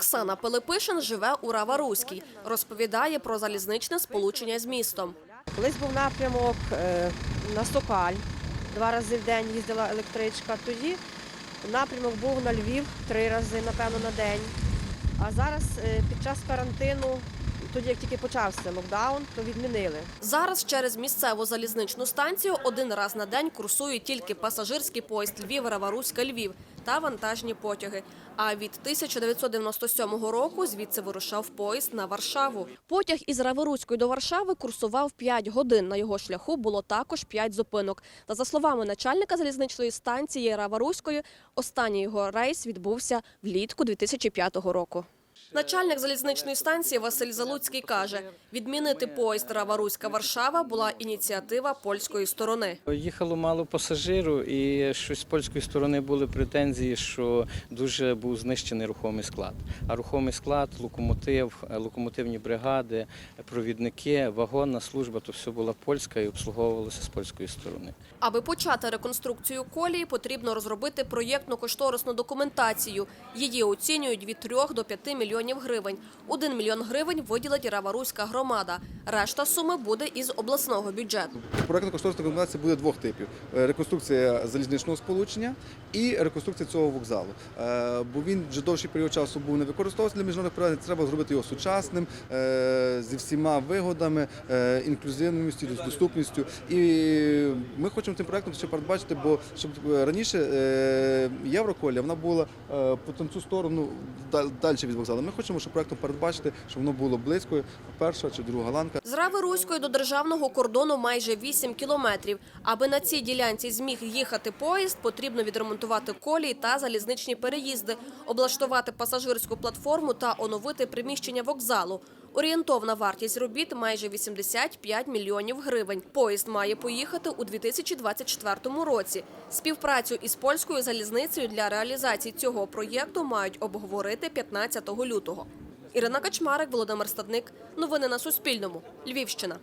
Оксана Пилипишин живе у Раваруській. Розповідає про залізничне сполучення з містом. Колись був напрямок е, на Сокаль, два рази в день їздила електричка. Тоді напрямок був на Львів три рази, напевно, на день. А зараз е, під час карантину, тоді як тільки почався локдаун, то відмінили. Зараз через місцеву залізничну станцію один раз на день курсує тільки пасажирський поїзд Львів Раваруська Львів та вантажні потяги. А від 1997 року звідси вирушав поїзд на Варшаву. Потяг із Раваруської до Варшави курсував 5 годин. На його шляху було також 5 зупинок. Та за словами начальника залізничної станції Раваруської, останній його рейс відбувся влітку 2005 року. Начальник залізничної станції Василь Залуцький каже, відмінити поїзд Раваруська-Варшава була ініціатива польської сторони. Їхало мало пасажиру, і щось з польської сторони були претензії, що дуже був знищений рухомий склад. А рухомий склад, локомотив, е, локомотивні бригади, провідники, вагонна служба то все була польська і обслуговувалося з польської сторони. Аби почати реконструкцію колії, потрібно розробити проєктно-кошторисну документацію. Її оцінюють від 3 до 5 мільйонів гривень. 1 мільйон гривень виділить Раваруська громада. Решта суми буде із обласного бюджету. Проектна кошторисна документація буде двох типів: Е, реконструкція залізничного сполучення і реконструкція цього вокзалу. Е, Бо він вже довший період часу був не використовувався для міжнародних перевезень. Треба зробити його сучасним е, зі всіма вигодами, інклюзивністю, доступністю. І ми хочемо тим проектом ще передбачити, бо щоб раніше Євроколя вона була по цю сторону далі від вокзалу. Ми хочемо, щоб проектом передбачити, щоб воно було близько, перша чи друга ланка. З Рави-Руської до державного кордону майже 8 кілометрів. Аби на цій ділянці зміг їхати поїзд, потрібно відремонтувати колії та залізничні переїзди, облаштувати пасажирську платформу та оновити приміщення вокзалу. Орієнтовна вартість робіт майже 85 мільйонів гривень. Поїзд має поїхати у 2024 році. Співпрацю із польською залізницею для реалізації цього проєкту мають обговорити 15 лютого. Ірина Качмарик, Володимир Стадник. Новини на Суспільному. Львівщина.